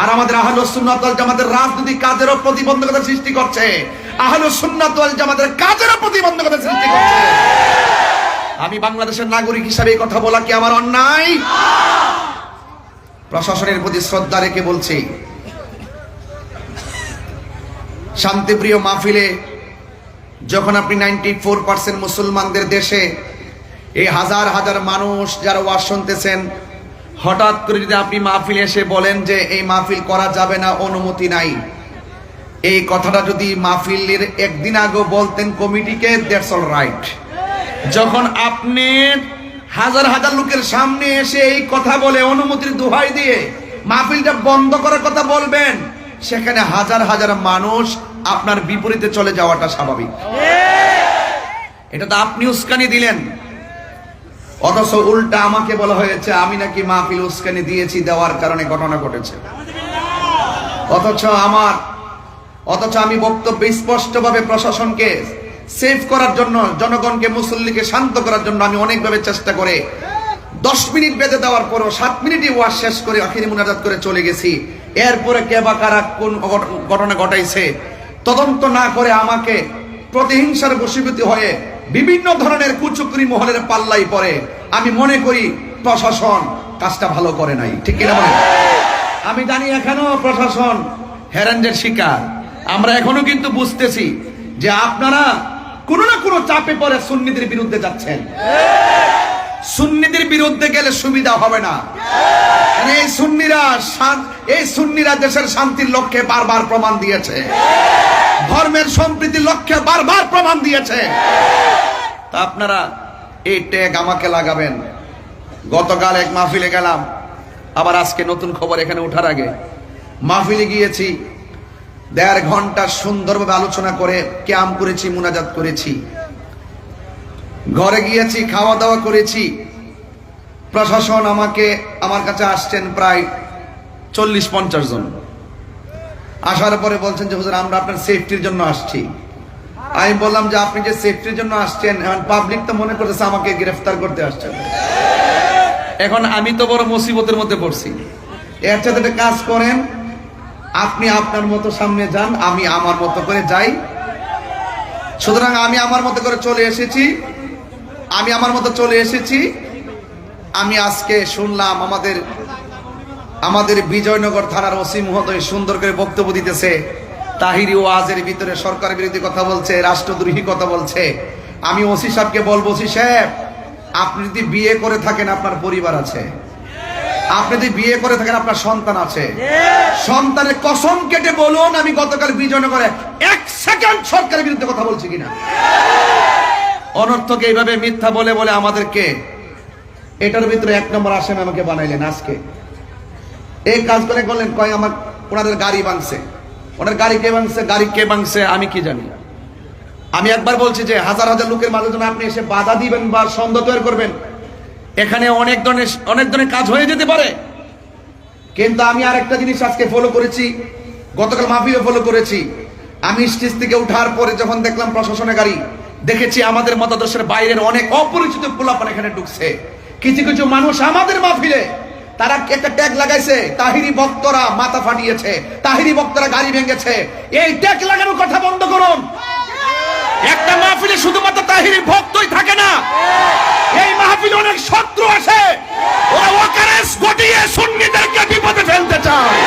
আর আমাদের আহলুস সুন্নাত ওয়াল জামাতের রাজনৈতিক কাজেরও প্রতিবন্ধকতা সৃষ্টি করছে। আহলুস সুন্নাত ওয়াল জামাতের কাজেরও প্রতিবন্ধকতা সৃষ্টি করছে। আমি বাংলাদেশের নাগরিক হিসাবে কথা বলা কি আমার অন্যায়? প্রশাসনের প্রতি শ্রদ্ধা রেখে বলছি, শান্তিপ্রিয় মাহফিলে যখন আপনি নাইনটি ফোর পার্সেন্ট মুসলমানদের দেশে এই হাজার হাজার মানুষ যারা ওয়াজ শুনতেছেন হঠাৎ করে যদি আপনি মাহফিলে এসে বলেন যে এই মাহফিল করা যাবে না অনুমতি নাই। এই কথাটা যদি মাহফিলের একদিন আগে বলতেন কমিটিকে দ্যাটস অল রাইট যখন আপনি হাজার হাজার লোকের সামনে এসে এই কথা বলে অনুমতির দোহাই দিয়ে মাহফিলটা বন্ধ করার কথা বলবেন সেখানে হাজার হাজার মানুষ আপনার বিপরীতে চলে যাওয়াটা স্বাভাবিক। এটা তো আপনি উস্কানি দিলেন। অথচ উল্টা আমাকে বলা হয়েছে, আমি নাকি মাহফিল উস্কানি দিয়েছি, দেওয়ার কারণে ঘটনা ঘটেছে। অথচ আমার, অথচ আমি বক্তব্য স্পষ্টভাবে প্রশাসনকে সেভ করার জন্য, জনগণকে, মুসল্লিকে শান্ত করার জন্য আমি অনেকভাবে চেষ্টা করে, দশ মিনিট বেঁধে দেওয়ার পরও সাত মিনিটই ওয়াজ শেষ করে আখিরি মুনাজাত করে চলে গেছি। এরপরে কে বা কারা কোন ঘটনা ঘটাইছে, তদন্ত না করে আমাকে প্রতিহিংসার বশীভূত হয়ে বিভিন্ন ধরনের কুচুকরি মহলের পাল্লাই পড়ে। আমি মনে করি প্রশাসন কাজটা ভালো করে নাই। ঠিক কিনা আমি জানি এখনও প্রশাসন হ্যারান্ডের শিকার। আমরা এখনও কিন্তু বুঝতেছি যে আপনারা কোনো না কোনো চাপে পড়ে সুন্নিদের বিরুদ্ধে যাচ্ছেন। সুন্নিদের বিরুদ্ধে গেলে সুবিধা হবে না। এই সুন্নিরা এই সুন্নিরা দেশের শান্তির লক্ষ্যে বারবার প্রমাণ দিয়েছে। ধর্মের সম্প্রীতির লক্ষ্যে বারবার প্রমাণ দিয়েছে। তা আপনারা এই ট্যাগ আমাকে লাগাবেন। গতকাল এক মাহফিলে গেলাম, আবার আজকে নতুন খবর এখানে ওঠার আগে। মাহফিলে গিয়েছি, দেড় ঘণ্টা সুন্দরভাবে আলোচনা করে ক্যাম করেছি, মুনাজাত করেছি। ঘরে গিয়েছি খাওয়া দাওয়া করেছি। প্রশাসন আমাকে, আমার কাছে আসছেন প্রায় চল্লিশ পঞ্চাশ জন। আসার পরে বলছেন যে, হুজুর, আমরা আপনার সেফটির জন্য আসছি। আমি বললাম যে, আপনি যে সেফটির জন্য আসছেন, এখন পাবলিক তো মনে করতেছে আমাকে গ্রেফতার করতে আসছেন এখন আমি তো বড় মুসিবতের মধ্যে পড়ছি। এর সাথে কাজ করেন, আপনি আপনার মতো সামনে যান, আমি আমার মতো করে যাই। সুতরাং আমি আমার মতো করে চলে এসেছি, আমি আমার মতো চলে এসেছি। আমি আজকে শুনলাম আমাদের আমাদের বিজয়নগর থানার ওসি মহোদয় সুন্দর করে বক্তব্য দিতেছে। তাহিরি ওয়াজের ভিতরে সরকার বিরোধী কথা বলছে, রাষ্ট্রদ্রোহী কথা বলছে। আমি ওসি সাহেবকে বলব, ওসি সাহেব, আপনি যদি বিয়ে করে থাকেন, আপনার পরিবার আছে। আপনি যদি বিয়ে করে থাকেন, আপনার সন্তান আছে। সন্তানের কসম কেটে বলুন, আমি গতকাল বিজয়নগরে এক সেকেন্ড সরকারের বিরুদ্ধে কথা বলছি কিনা। অনর্থকে এইভাবে মিথ্যা বলে বলে আমাদেরকে, এটার ভিতরে এক নম্বর আসেন আমাকে বানাইলেন আজকে। এই কাজ করে করলেন, কয় আমার, ওনাদের গাড়ি ভাঙছে। ওনার গাড়ি কে ভাঙছে, গাড়ি কে ভাঙছে, আমি কি জানি আমি একবার বলছি যে, হাজার হাজার লোকের মাঝে আপনি এসে বাধা দিবেন বা সন্দেহ তৈরি করবেন, এখানে অনেক ধরনের অনেক ধরনের কাজ হয়ে যেতে পারে। কিন্তু আমি আরেকটা জিনিস আজকে ফলো করেছি, গতকাল মাহফিলে ফলো করেছি। আমি স্টেজ থেকে উঠার পরে যখন দেখলাম প্রশাসনের গাড়ি, দেখেছি আমাদের মতাদর্শের বাইরের অনেক অপরিচিত পোলাপান এখানে ঢুকছে। কিছু কিছু মানুষ আমাদের মাহফিলে তারা একটা ট্যাগ লাগাইছে? তাহিরি ভক্তরা মাথা ফাটিয়েছে, তাহিরি ভক্তরা গাড়ি ভেঙেছে। এই ট্যাগ লাগানোর কথা বন্ধ করুন। একটা মাহফিলে শুধুমাত্র তাহিরি ভক্তই থাকে না। এই মাহফিলে অনেক শত্রু আছে। ওরা ওকারেস ঘটিয়ে সুন্নিদেরকে বিপদে ফেলতে চায়।